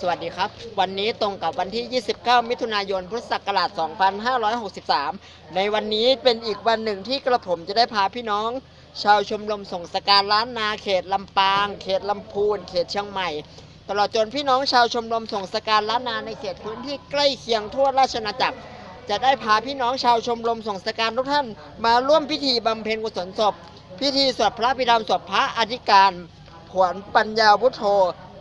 สวัสดีครับ วันนี้ตรงกับวันที่ 29 มิถุนายน พุทธศักราช 2563 ในวันนี้เป็นอีกวันหนึ่งที่กระผมจะได้พาพี่น้อง ชาวชมรมส่งสการล้านนาเขตลำปาง เขตลำพูน เขตเชียงใหม่ ตลอดจนพี่น้องชาวชมรมส่งสการล้านนาในเขตพื้นที่ใกล้เคียงทั่วราชอาจักร จะได้พาพี่น้องชาวชมรมส่งสการทุกท่าน มาร่วมพิธีบำเพ็ญกุศลศพ พิธีสวดพระพิธรรมศพพระอธิการผวนปัญญาวุฒโธ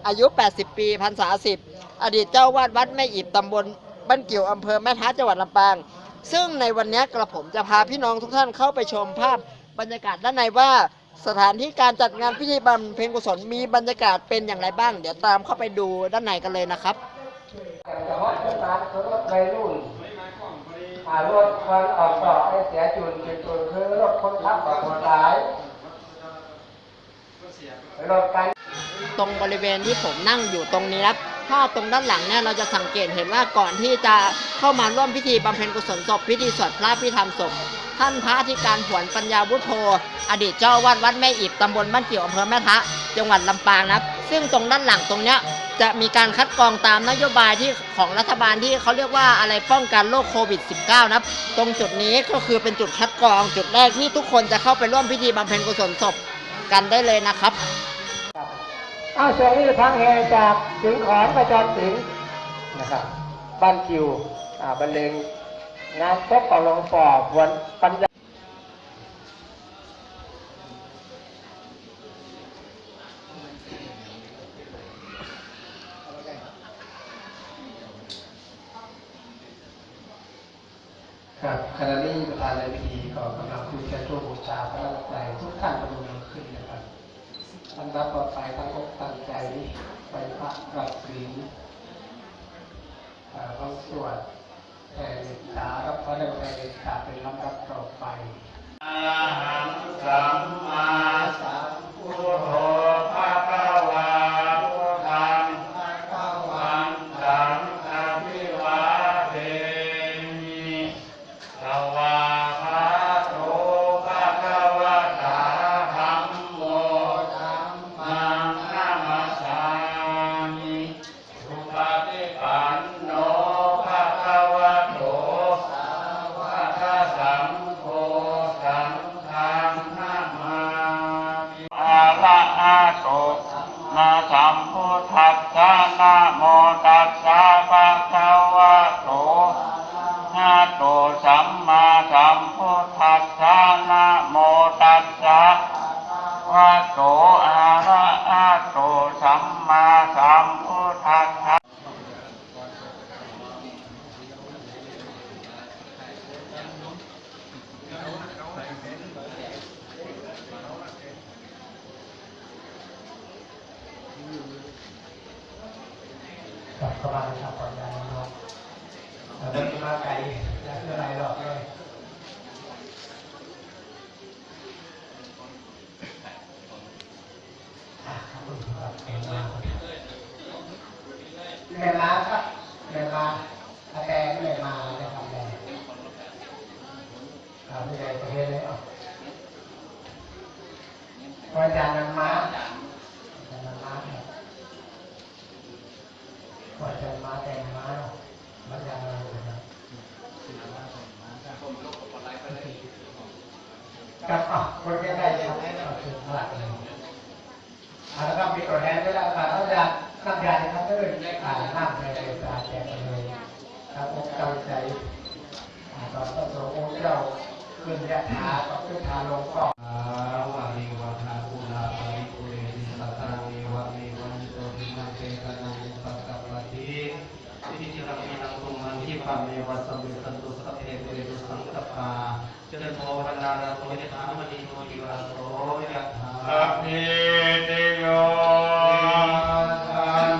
อายุ 80 ปีพรรษาสิบอดีตเจ้าวาดวัดแม่อิบตำบลบ้านเกี่ยวอำเภอแม่ท้าจังหวัดลำปาง ซึ่งในวันนี้กระผมจะพาพี่น้องทุกท่านเข้าไปชมภาพบรรยากาศด้านในว่า สถานที่การจัดงานพิธีบำเพ็ญกุศลมีบรรยากาศเป็นอย่างไรบ้าง เดี๋ยวตามเข้าไปดูด้านในกันเลยนะครับเฉพาะที่ร้านรถวัยรุ่นอ่ารถควันออกดอกไอ้เสียจุนจุนจุนคือรถคนทับกับคนร้ายรถกัน ตรงบริเวณที่ผมนั่งอยู่ตรงนี้ครับภาพตรงด้านหลังเนี่ยเราจะสังเกตเห็นว่าก่อนที่จะเข้ามาร่วมพิธีบำเพ็ญกุศลศพพิธีสวดพระพิธรรมศพท่านพระอธิการผวนปัญญาวุฒโธอดีตเจ้าวาดวัดแม่อิบตำบลบ้านเกี่ยวอำเภอแม่ทะ จังหวัดลำปางนะครับ ซึ่งตรงด้านหลังตรงเนี้ยจะมีการคัดกรองตามนโยบายที่ของรัฐบาลที่เขาเรียกว่าอะไรป้องกันโรคโควิด -19 นะครับ ตรงจุดนี้ก็คือเป็นจุดคัดกรองจุดแรกที่ทุกคนจะเข้าไปร่วมพิธีบำเพ็ญกุศลศพกันได้เลยนะครับ อ้าวช่วงนี้ทางแห่จากสิงห์ขอนประจอมสิงห์นะครับบ้านคิวอ่าบรรเลงงานพบกับหลวงป่อผวนปัญญาครับขณะนี้ประธานในพิธีก็กำลังคุยกันช่วงบูชาพระรัตนตรัยทุกท่านกำลังขึ้นนะครับ ท่านรับต่อไปตั้งอกตั้งใจไปพระรับศีลเขาสวดแผ่เมตตารับพระเด้แผ่เมตตาเป็นร โตสัมมาสัมพุทธัสสะกลับเข้ามาในทางปลอดภัยนะครับแต่ไม่ได้มาไกลและเท่าไรหรอกเลยอะขอบคุณครับเอ็มมาเรียนมาครับเรียนมาอาแตงเรียนมาจะทำแดงเราไม่ได้ประเทศเลยอะ อาจารย์นำมาอาจารย์นำมาเนี่ยว่าจะมาแต่งมาเนาะมันจะมาเลยนะกับอะคนแค่ได้ทำให้เราถึงหลักเลยอาแล้วก็มีตัวแทนด้วยแล้วค่ะเขาจะนักยาที่เขาตื่นอ่าน้ำในเวลาแจกกันเลยครับผมกำใจตอนต้นโสมเจ้าขึ้นยะถาก็ขึ้นทาลงก็อา เมวัสมิสันตุสัพเพเรตุสังกปาเจริญโมพันนาราโตยถามณีโนติวาโสยะถาสัพเพเต